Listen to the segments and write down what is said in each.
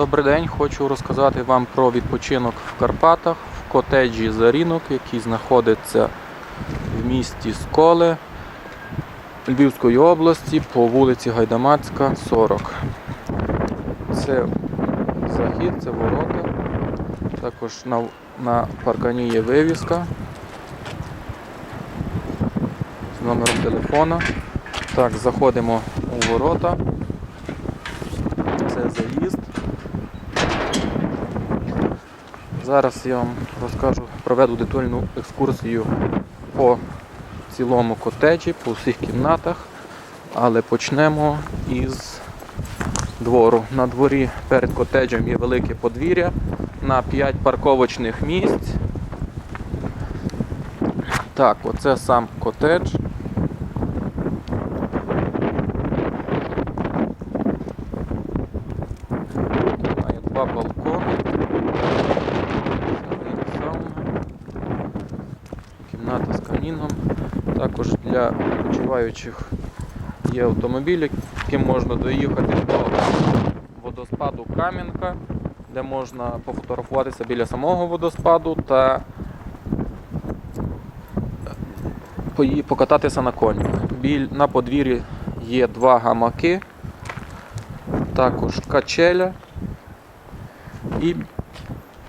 Добрий день, хочу розказати вам про відпочинок в Карпатах в котеджі Зарінок, який знаходиться в місті Сколе Львівської області по вулиці Гайдамацька, 40. Це захід, це ворота. Також на, на паркані є вивіска з номером телефона. Так, заходимо у ворота. Це заїзд. Зараз я вам розкажу, проведу детальну екскурсію по цілому котеджі, по всіх кімнатах, але почнемо із двору. На дворі перед котеджем є велике подвір'я на 5 парковочних місць. Так, оце сам котедж. Має два балкони. Всередині сауна. Кімната з каміном. Також для відпочиваючих є автомобіль, яким можна доїхати до водоспаду Кам'янка, де можна пофотографуватися біля самого водоспаду та покататися на. Біль, на подвір'ї є два гамаки, також качеля і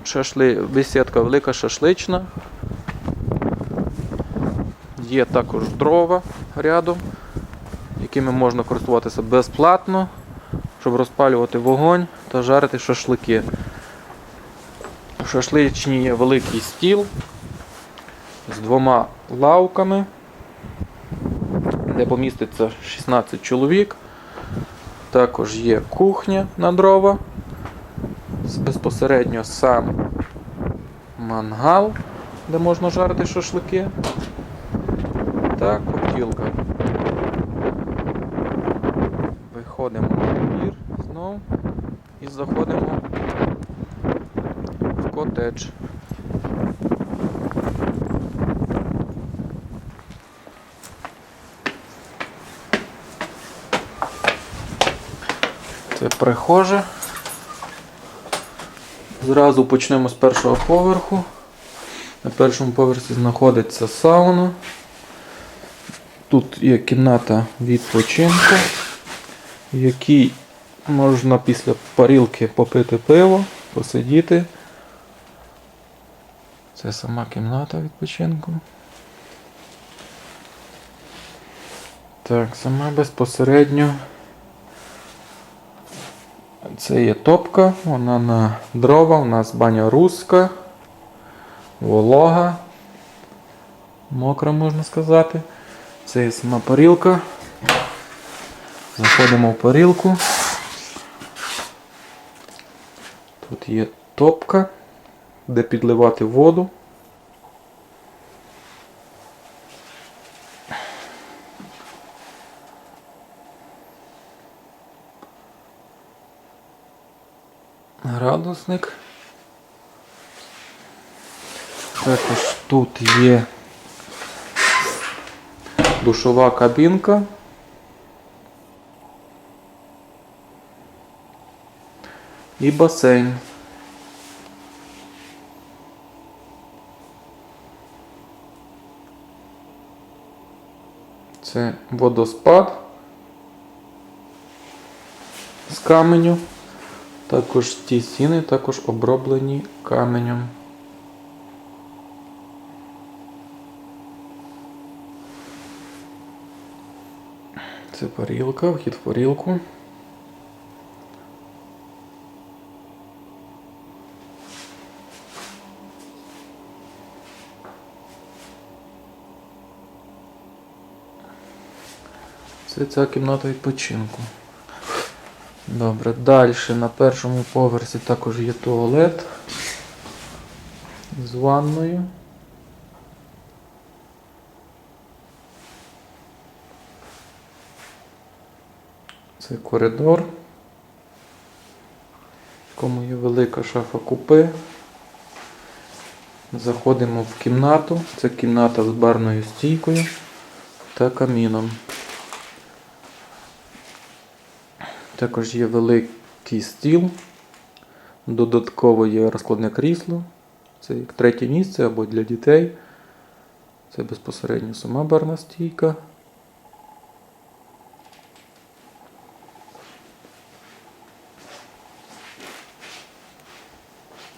шашли, бесідка велика шашлична. Є також дрова рядом, якими можна користуватися безплатно, щоб розпалювати вогонь та жарити шашлики. Шашличні є великий стіл з двома лавками, де поміститься 16 чоловік. Також є кухня на дрова, безпосередньо сам мангал, де можна жарити шашлики. Та коптілка. Виходимо на двір знову і заходимо в котедж. Це прихожа. Зразу почнемо з першого поверху. На першому поверсі знаходиться сауна. Тут є кімната відпочинку, в якій можна після парілки попити пиво, посидіти. Це сама кімната відпочинку. Так, сама безпосередньо. Це є топка, вона на дрова, у нас баня руська, волога, мокра можна сказати. Це є сама парілка. Заходимо в парілку. Тут є топка, де підливати воду. Градусник. Також тут є душова кабінка. І басейн. Це водоспад з каменю. Також ті стіни також оброблені каменем. Це парілка, вхід в парілку. Це ця кімната відпочинку. Добре, далі на першому поверсі також є туалет з ванною. Це коридор, в якому є велика шафа купе. Заходимо в кімнату. Це кімната з барною стійкою та каміном. Також є великий стіл Додатково є розкладне крісло. Це як третє місце або для дітей. Це безпосередньо сама барна стійка.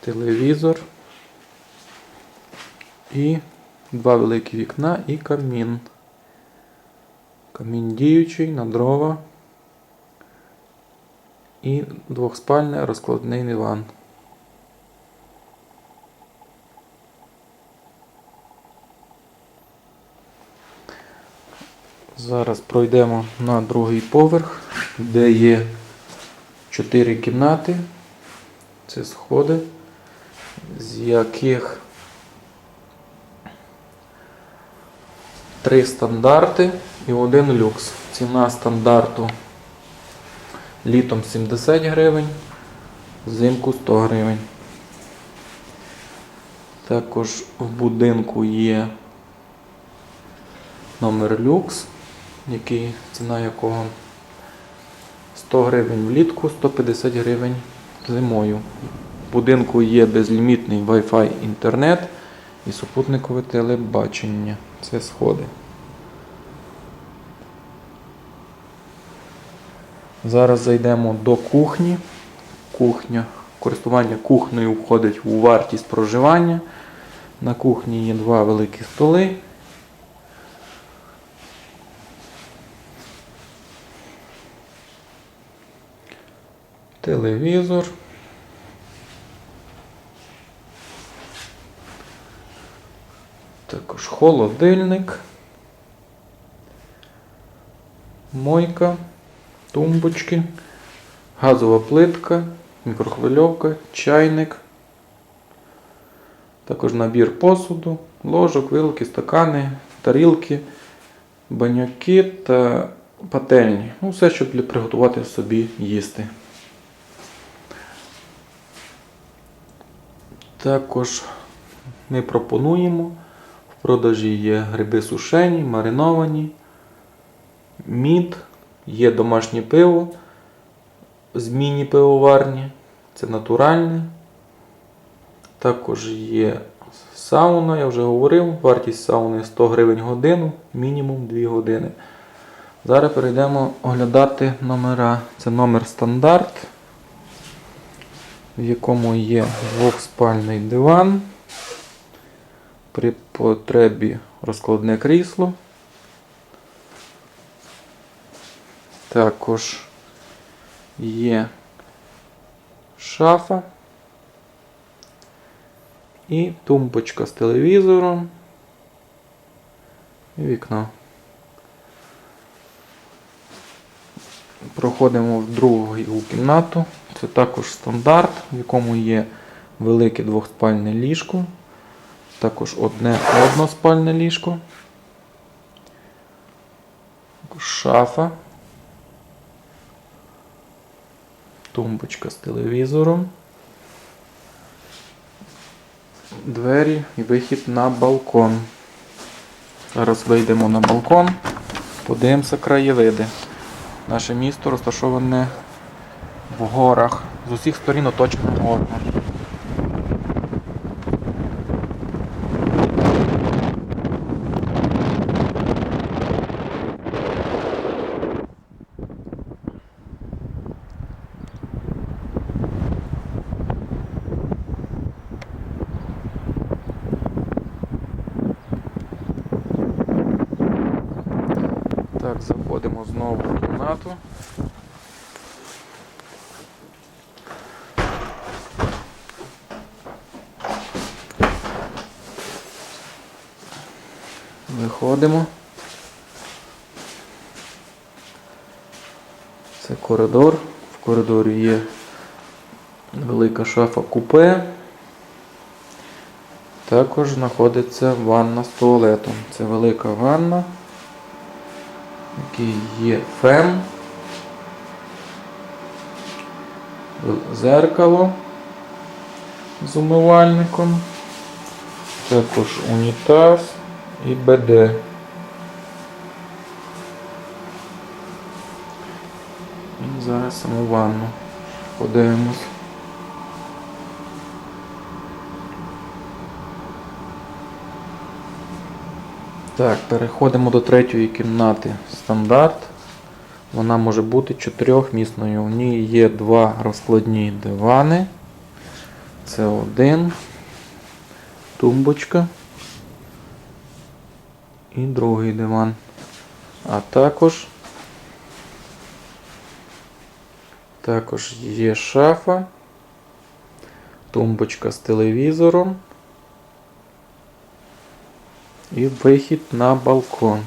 Телевізор. І два великі вікна і камін. Камін діючий на дрова. І двохспальний розкладний диван. Зараз пройдемо на другий поверх, де є чотири кімнати. Це сходи, з яких три стандарти і один люкс. Ціна стандарту літом 70 гривень, взимку 100 гривень. Також в будинку є номер люкс, який, ціна якого 100 гривень влітку, 150 гривень зимою. Будинку є безлімітний Wi-Fi інтернет і супутникове телебачення. Це сходи. Зараз зайдемо до кухні. Кухня. Користування кухнею входить у вартість проживання. На кухні є два великі столи. Телевізор. Також холодильник. Мойка тумбочки, газова плитка, мікрохвильовка, чайник, також набір посуду, ложок, вилки, стакани, тарілки, баняки та пательні. Ну, все, щоб приготувати собі їсти. Також ми пропонуємо. Продажі є гриби сушені, мариновані, мід. Є домашнє пиво з міні-пивоварні, це натуральне. Також є сауна, я вже говорив, вартість сауни 100 гривень годину, мінімум 2 години. Зараз перейдемо оглядати номера. Це номер стандарт, в якому є двохспальний диван, при потребі розкладне крісло. Також є шафа і тумбочка з телевізором і вікно. Проходимо в другу кімнату. Це також стандарт, в якому є велике двохспальне ліжко, також одне односпальне ліжко, шафа. Тумбочка з телевізором. Двері і вихід на балкон. Зараз вийдемо на балкон, подивимося краєвиди. Наше місто розташоване в горах. З усіх сторін оточено горами. Так, заходимо знову в кімнату. Виходимо. Це коридор. В коридорі є велика шафа купе. Також знаходиться ванна з туалетом. Це велика ванна який є фен, зеркало з умивальником, також унітаз і БД. І зараз саму ванну подивимось. Так, переходимо до третьої кімнати. Стандарт. Вона може бути чотирьохмісною. В ній є два розкладні дивани. Це один. Тумбочка. І другий диван. А також. Також є шафа. Тумбочка з телевізором. І вихід на балкон.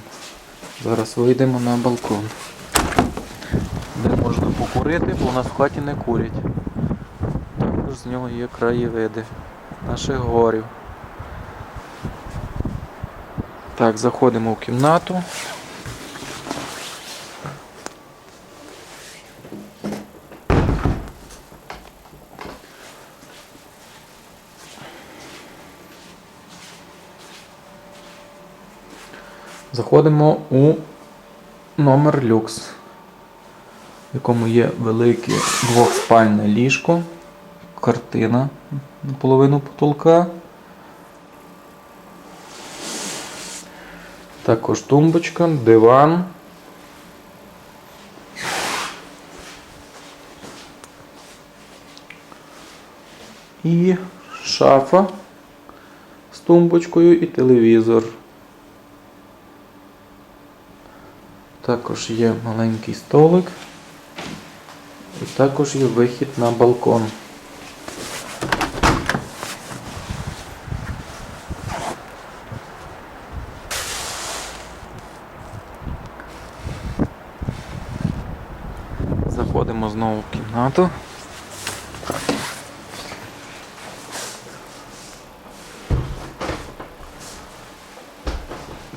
Зараз вийдемо на балкон. Де можна покурити, бо у нас в хаті не курять. Також з нього є краєвиди наших горів. Так, заходимо в кімнату. Заходимо у номер люкс, в якому є велике двохспальне ліжко, картина наполовину потолка. Також тумбочка, диван. І шафа з тумбочкою і телевізор. Також є маленький столик. І також є вихід на балкон. Заходимо знову в кімнату.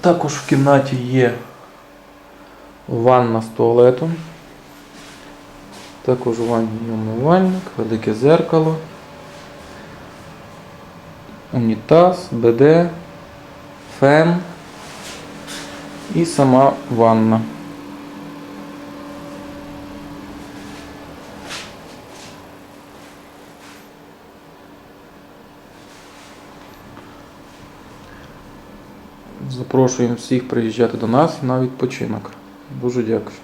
Також в кімнаті є ванна з туалетом. Також у ванні є умивальник, велике зеркало, унітаз, БД, фен і сама ванна. Запрошуємо всіх приїжджати до нас на відпочинок. Дуже дякую.